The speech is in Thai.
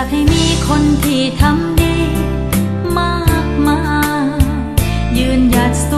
ากให้มีคนที่ทำดี มากมายยืนหยัดสู้